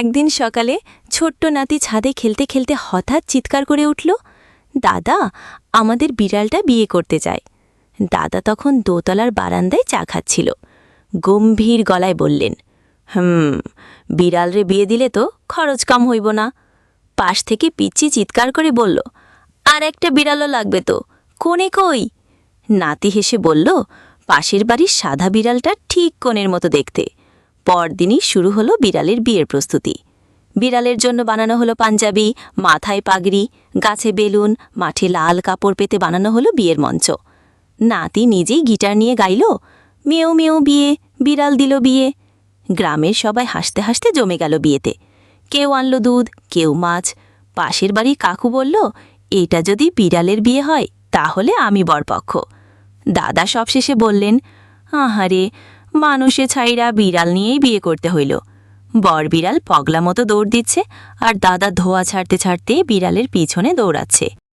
একদিন সকালে ছোট্ট নাতি ছাদে খেলতে খেলতে হঠাৎ চিৎকার করে উঠল, দাদা, আমাদের বিড়ালটা বিয়ে করতে চায় দাদা তখন দোতলার বারান্দায় চা খাচ্ছিল। গম্ভীর গলায় বললেন, হুম বিড়ালরে বিয়ে দিলে তো খরচ কম হইব না। পাশ থেকে পিচ্ছি চিৎকার করে বলল, আর একটা বিড়ালও লাগবে তো, কোনে কই? নাতি হেসে বলল, পাশের বাড়ির সাদা বিড়ালটা ঠিক কোণের মতো দেখতে। পরদিনই শুরু হলো বিড়ালের বিয়ের প্রস্তুতি। বিড়ালের জন্য বানানো হলো পাঞ্জাবি, মাথায় পাগড়ি, গাছে বেলুন, মাঠে লাল কাপড় পেতে বানানো হলো বিয়ের মঞ্চ। নাতি নিজেই গিটার নিয়ে গাইল মেয়েও মেয়েও বিয়ে, বিড়াল দিল বিয়ে। গ্রামের সবাই হাসতে হাসতে জমে গেল বিয়েতে। কেউ আনলো দুধ, কেউ মাছ। পাশের বাড়ির কাকু বলল, এটা যদি বিড়ালের বিয়ে হয়, তাহলে আমি বরপক্ষ। দাদা সবশেষে বললেন, আহারে মানুষে ছাইরা বিড়াল নিয়েই বিয়ে করতে হইল। বর বিড়াল পগলা মতো দৌড় দিচ্ছে আর দাদা ধোয়া ছাড়তে ছাড়তে বিড়ালের পিছনে দৌড়াচ্ছে।